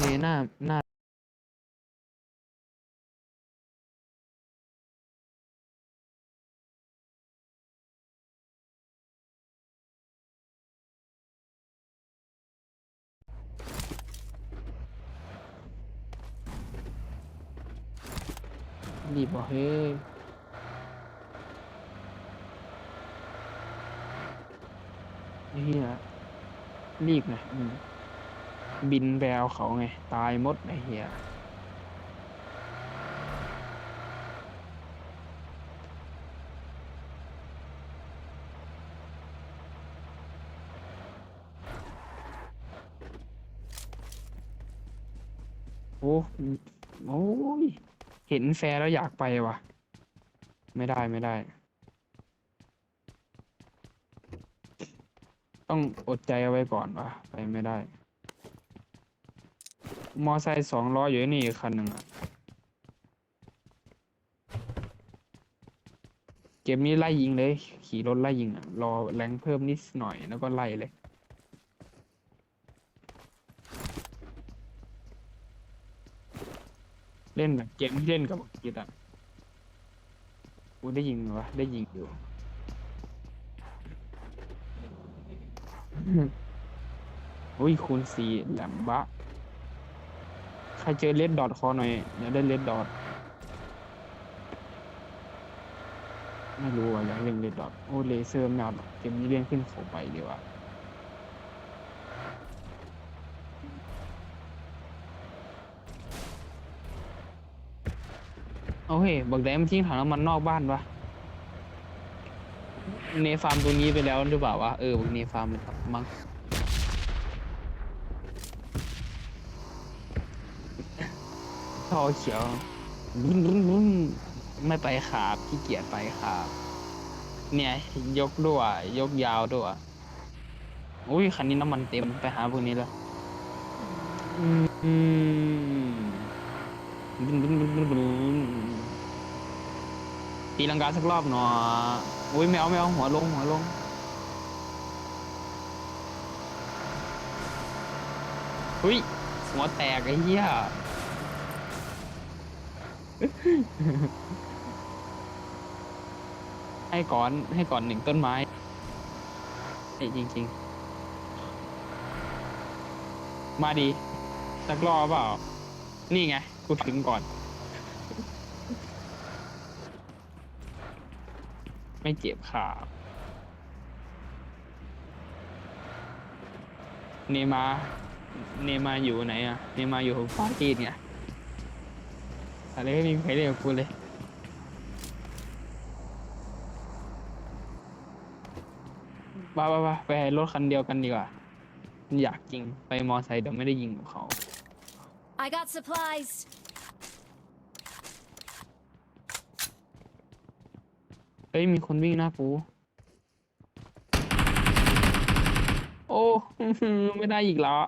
เนหน้าหน้ารีบบอกเฮ้ยเฮียรีบไงอืม บินไปเอาเขาไง ตายหมดไอ้เฮียโอ้โอ้ย เห็นแฟร์แล้วอยากไปว่ะ ไม่ได้ไม่ได้ ต้องอดใจเอาไว้ก่อนว่ะ ไปไม่ได้ มอไซค์สองล้ออยู่นี่อีกคันหนึ่งอะเกมนี้ไล่ยิงเลย ขี่รถไล่ยิงอะรอแรงเพิ่มนิดหน่อยแล้วก็ไล่เลยเล่นแบบเกมที่เล่นกับกิจอะกูได้ยิงวะได้ยิงอยู่ อุ้ยคูณสี่แหลมบะใครเจอเลดดอทคอหน่อยอยากได้เลดดอทไม่รู้อะอยากเล่นเลดดอทโอ้เลเซอร์ไม่เอาหรอกเกมนี้เล่นขึ้นเขาไปดีกว่าเอเฮ้ยบักแดงมันทิ้งถังน้ำมันนอกบ้านวะเนฟาร์มตรงนี้ไปแล้วหรือเปล่าวะเออบักเนฟาร์มเลยครับมั้ง อเขียวรุ่นรุ่นรุ่นไม่ไปขาบขี้เกียจไปขาบเนี่ย ยกด้วย ยกยาวด้วยอุ้ยคันนี้น้ำมันเต็มไปหาพวกนี้ล้วอืมบึ้นบึ้นบึ้นบึ้นบึ้นตีลังกาสักรอบหนออุ้ยไม่เอาไม่เอาหัวลงหัวลงอุ้ยหัวแตกไอ้เหี้ย ให้ก่อนให้ก่อนหนึ่งต้นไม้ไอ้จริง ๆ มาดีสักรอบเปล่า นี่ไง กูถึงก่อน ไม่เจ็บขาเนมาร์เนมาร์อยู่ไหนอะเนมาร์อยู่ปารีสไง อะไรไม่มีใครเรียกบกูเลยบ้าบ้าบ้าไปรถคันเดียวกันดีกว่า อยากจริงไปมอไซค์เดี๋ยวไม่ได้ยิงกับเขา I got supplies. เฮ้ยมีคนวิ่งหน้ากู โอ้ ไม่ได้อีกแล้ว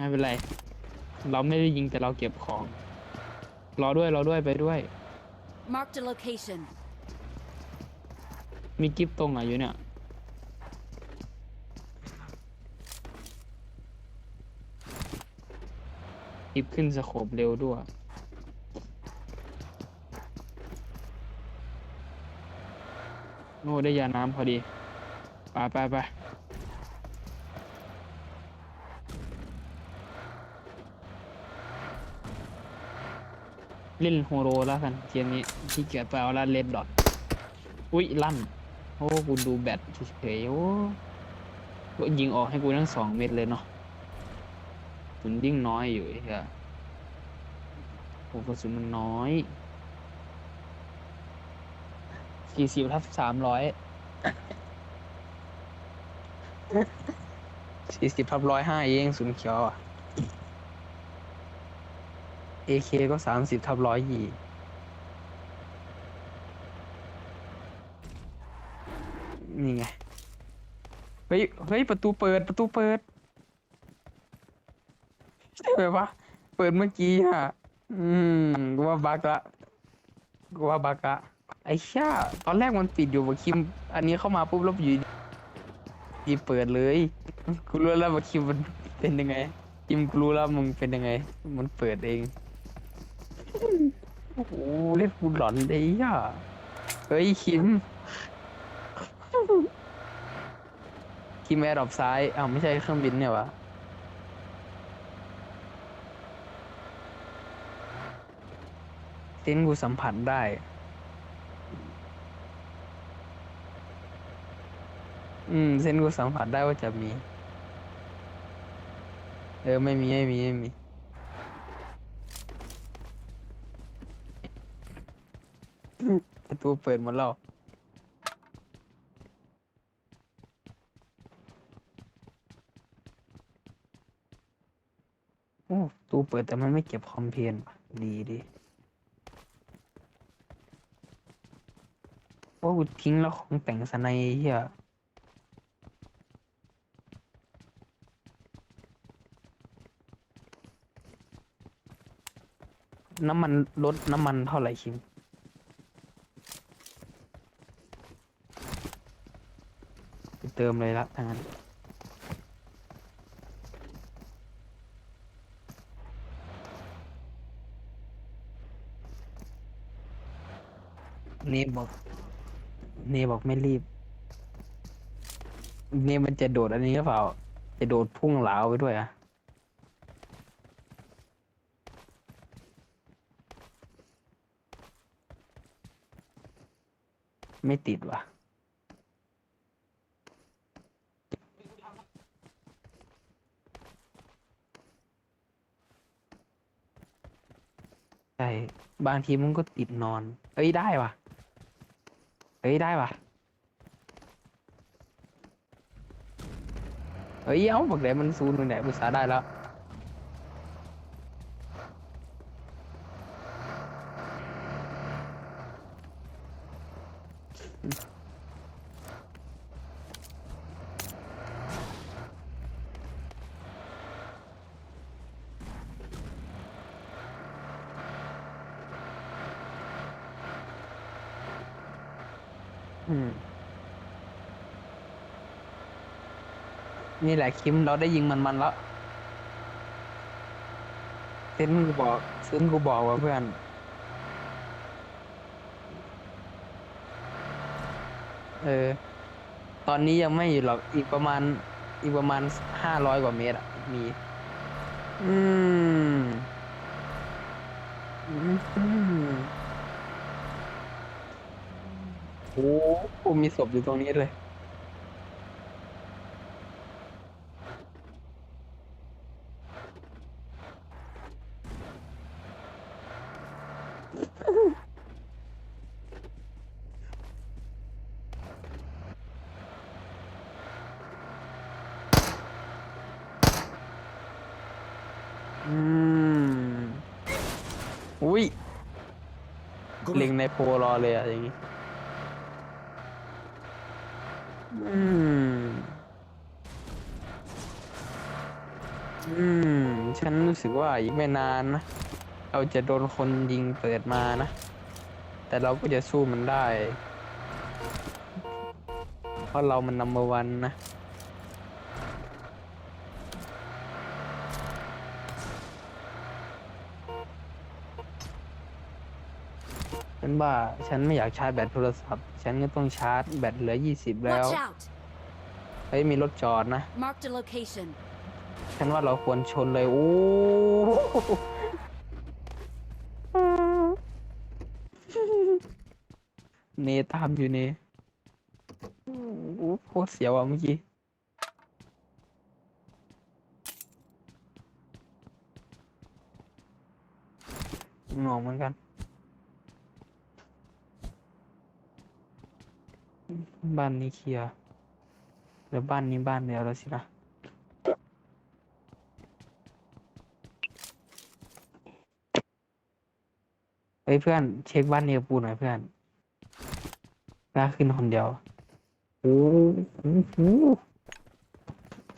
ไม่เป็นไร เราไม่ได้ยิงแต่เราเก็บของ รอด้วยรอด้วยไปด้วย Marked a location. มีกิฟตรงไหนอยู่เนี่ย กิฟขึ้นสโคบเร็วด้วย โน่ได้ยาน้ำพอดี ไปไปไป เล่นโฮโรแล้วกันเกมนี้ที่เกียจไปเอาละเลดดอทอุ้ยลั่นโอ้กูดูแบตเฉยโอ้ก็ยิงออกให้กูทั้งสองเม็ดเลยเนาะมันยิ่งน้อยอยู่ไอ้เหี้ยโอ้กระสุนมันน้อยสี่สิบทับสามร้อยสี่สิบทับร้อยห้าเองศูนเขียวอะ AK ก็สามสิบทับร้อยยี่นี่ไง เฮ้ย เฮ้ย ประตูเปิด ประตูเปิดใช่ไหมวะ เปิดเมื่อกี้ฮะ อืมกูว่าบักละกูว่าบักละไอ้ช่าตอนแรกมันปิดอยู่ว่าคิม อันนี้เข้ามาปุ๊บแล้วอยู่ดีเปิดเลย กูรู้แล้วว่าคิวมันเป็นยังไงคิมกูรู้แล้วมึงเป็นยังไง มันเปิดเอง โอ้โหเล่นกูหลอนเลยอะเฮ้ยคิม คิมแอร์ดรอปซ้ายอ้าวไม่ใช่เครื่องบินเนี่ยวะเส้นกูสัมผัสได้ อืมเส้นกูสัมผัสได้ว่าจะมี เออ ไม่มี ไม่มี ไม่มี ประ ตู้เปิดหมดแล้วโอ้ตู้เปิดแต่มันไม่เก็บคอมเพลนดีดีโอ้กูทิ้งแล้วของแต่งสไนยเฮียน้ำมันลดน้ำมันเท่าไหร่คิม ไปเติมเลยละทางนั้นเนบอก เนบอกไม่รีบ เนมันจะโดดอันนี้หรือเปล่า จะโดดพุ่งเหลาไปด้วยอะไม่ติดว่ะ ใช่บางทีมันก็ติดนอน เอ้ยได้ว่ะ เอ้ยได้ว่ะ เอ้ยเอ้าบักแดดมันซูนย์ตรงไหนภาษาได้แล้ว อืม นี่แหละคิมเราได้ยิงมันมันแล้วเซนกูบอกเซนกูบอกว่าเพื่อน เออ ตอนนี้ยังไม่อยู่หรอกอีกประมาณ อีกประมาณห้าร้อยกว่าเมตรอะมี อืม อืมอืม โอ้โหมีศพอยู่ตรงนี้เลย อืม อุ้ยเล็งในโพลรอเลยอะอย่างงี้ อืม อืม ฉันรู้สึกว่าอีกไม่นานนะ เราจะโดนคนยิงเปิดมานะ แต่เราก็จะสู้มันได้ เพราะเรามันนัมเบอร์วันนะ ว่าฉันไม่อยากชาร์จแบตโทรศัพท์ ฉันก็ต้องชาร์จแบตเหลือยี่สิบแล้ว Watch out! เฮ้ยมีรถจอดนะ Marked a location. ฉันว่าเราควรชนเลย โอ้เนตามอยู่เนโอ้โคตรเสียวอะเมื่อกี้ งงเหมือนกัน บ้านนี้เคลียร์แล้วบ้านนี้บ้านเดียวแล้วสินะเฮ้ยเพื่อนเช็คบ้านเนียปูหน่อยเพื่อนกล้าขึ้นคนเดียวโอ้โห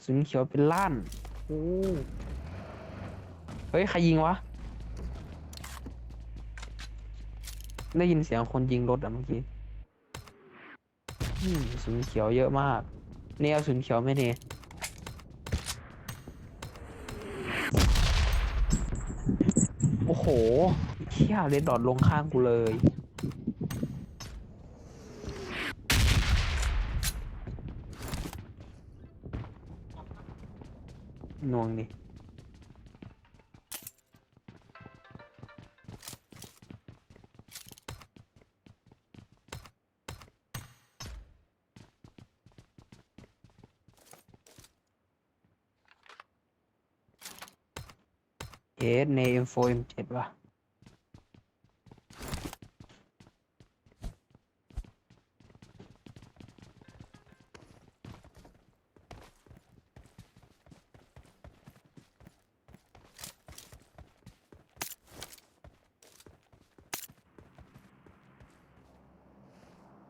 สุนเขียวเป็นล้านโอ้เฮ้ย ใครยิงวะ ได้ยินเสียงคนยิงรถอะเมื่อกี้ อืมสุนเขียวเยอะมากเนี่ยเอาสุนเขียวไม่เนี่ยโอ้โหเขี้ยเลดดอดลงข้างกูเลย น่วงดิ เอสใน M4 M7 ว่ะ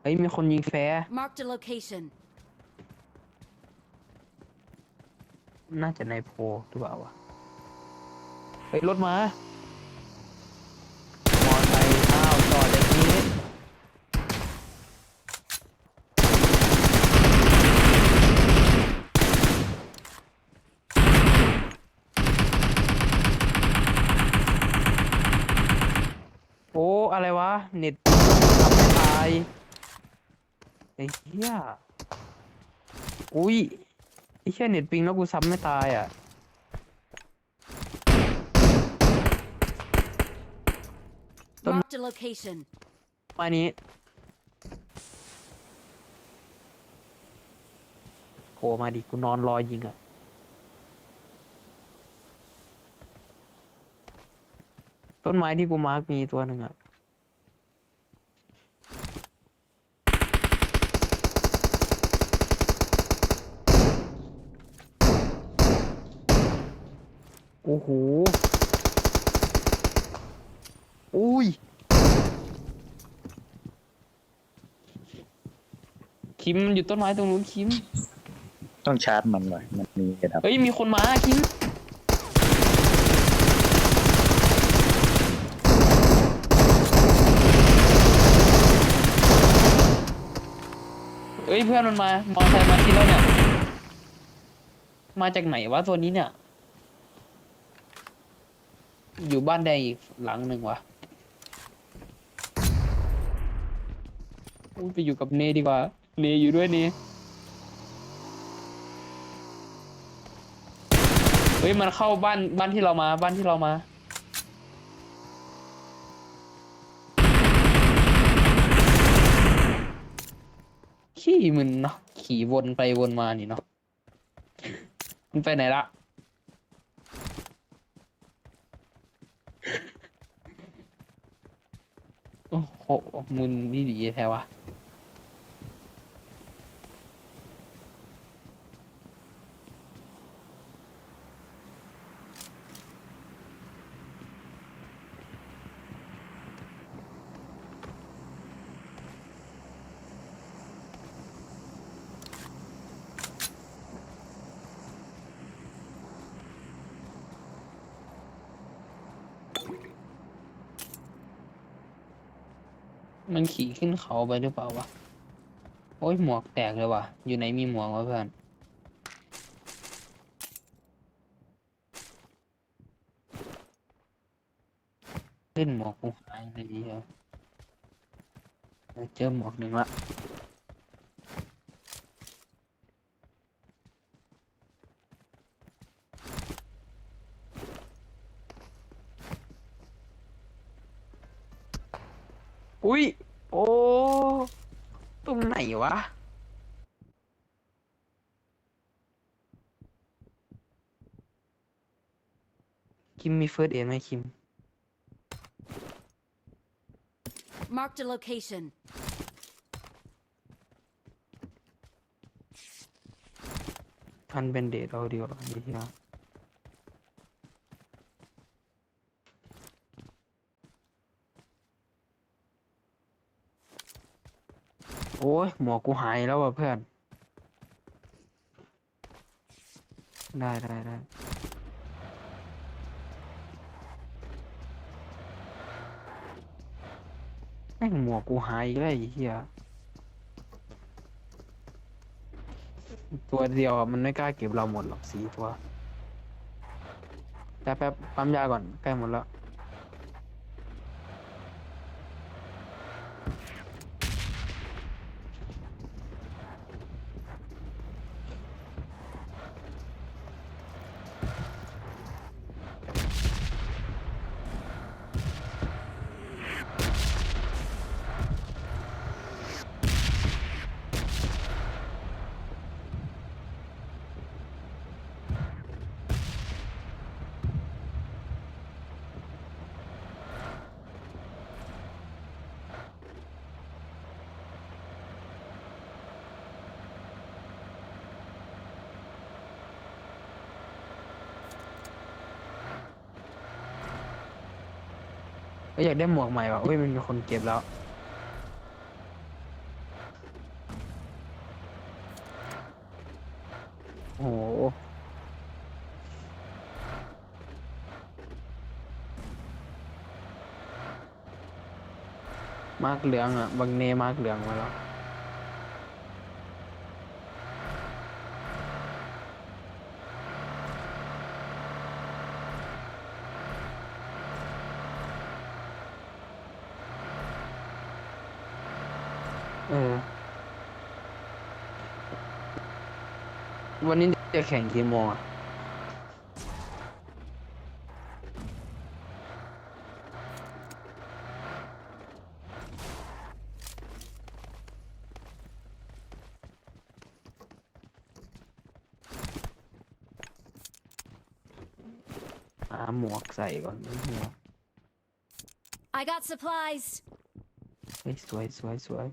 เฮ้ยมีคนยิงแฟร์ Marked a location. น่าจะในโพลหรือเปล่าวะเฮ้ยรถมามอไซค์อ้าวจอดอย่างนี้โอ้อะไรวะเน็ตทำไม่ตายไอ้เหี้ยอุ้ยไอ้แค่เน็ตปิงแล้วกูซ้ำไม่ตายอะ Don't- Marked a location. มานี้โผล่มาดิกูนอนรอยิงอะ ต้นไม้ที่กูมาร์กมีตัวหนึ่งอะ โอ้โห อุ้ย คิมมันอยู่ต้นไม้ตรงนู้นคิม ต้องชาร์จมันหน่อย มันมีเหตุครับเฮ้ยมีคนมาคิมเฮ้ยเพื่อนมันมามอไซค์มาที่แล้วเนี่ย มาจากไหนวะตัวนี้เนี่ย อยู่บ้านแดงอีกหลังหนึ่งวะ อุ้ยไปอยู่กับเนดีกว่า เนอยู่ด้วยเนเฮ้ยมันเข้าบ้านบ้านที่เรามาบ้านที่เรามาขี่มันเนาะขี่วนไปวนมานี่เนาะมันไปไหนละ โอ้โหมุนดีดีแท้วะ ขี่ขึ้นเขาไปหรือเปล่าวะ โอ้ยหมวกแตกเลยว่ะ อยู่ไหนมีหมวกวะเพื่อนเล่นหมวกกูหายเลยทีเดียวเจอหมวกหนึ่งละอุ้ย วะ คิมมีเฟิร์สเอ็ดไหมคิม Marked a location. พันเป็นเดทเอาดีกว่าดีที่ว่า โอ้ยหมวกกูหายแล้วว่ะเพื่อน ได้ได้ได้แม่งหมวกกูหายอีกแล้วไอ้เหี้ยตัวเดียวอะมันไม่กล้าเก็บเราหมดหรอกสีตัวแป๊บแป๊บปั๊มยาก่อนใกล้หมดแล้ว ก็อยากได้หมวกใหม่ว่ะเฮ้ยมันมีคนเก็บแล้ว โอ้โหมาร์กเหลืองอะบางเนมาร์กเหลืองมาแล้ว เออ วันนี้ จะแข่งกี่โมงอะหาหมวกใส่ก่อนหมวก I got supplies. เฮ้ยสวยสวยสวย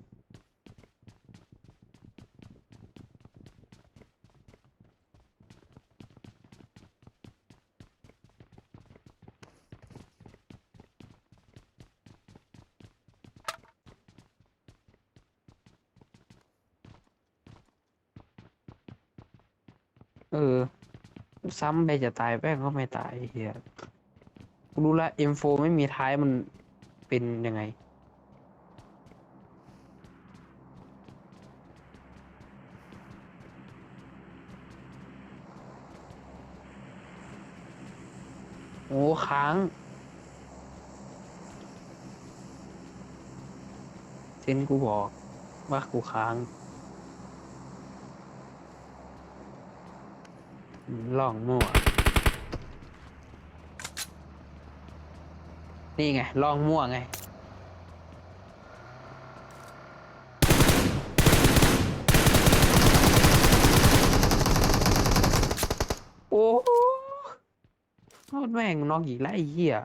เออ ซ้ำไปจะตายแป้งก็ไม่ตายเฮียกูรู้ละ M4 ไม่มีท้ายมันเป็นยังไง โอ้ค้างเซนกูบอกว่ากูค้างอืม ล่องมั่ว นี่ไงล่องมั่วไง โอ้โหโคตรแม่งนอกอีกแล้วไอ้เหี้ย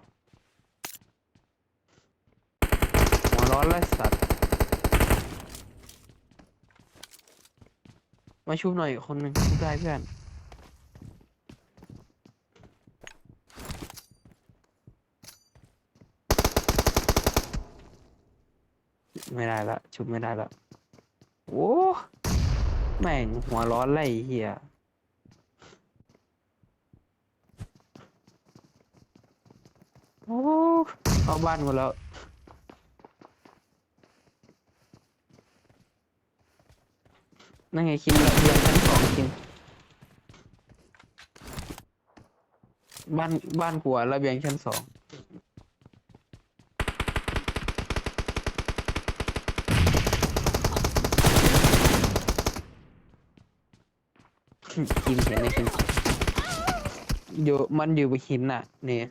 หัวร้อนแล้วสัตว์ มาชุบหน่อยอีกคนหนึ่งชุบได้เพื่อน ไม่ได้ละชุบไม่ได้ละโอ้แม่งหัวร้อนไล่เหี้ยโอ้เข้าบ้านหมดแล้วนั่นไงคิมระเบียงชั้นสองคิมบ้านบ้านผัวระเบียงชั้นสอง กินเห็นในหินอยู่มันอยู่บนหินน่ะเนี่ย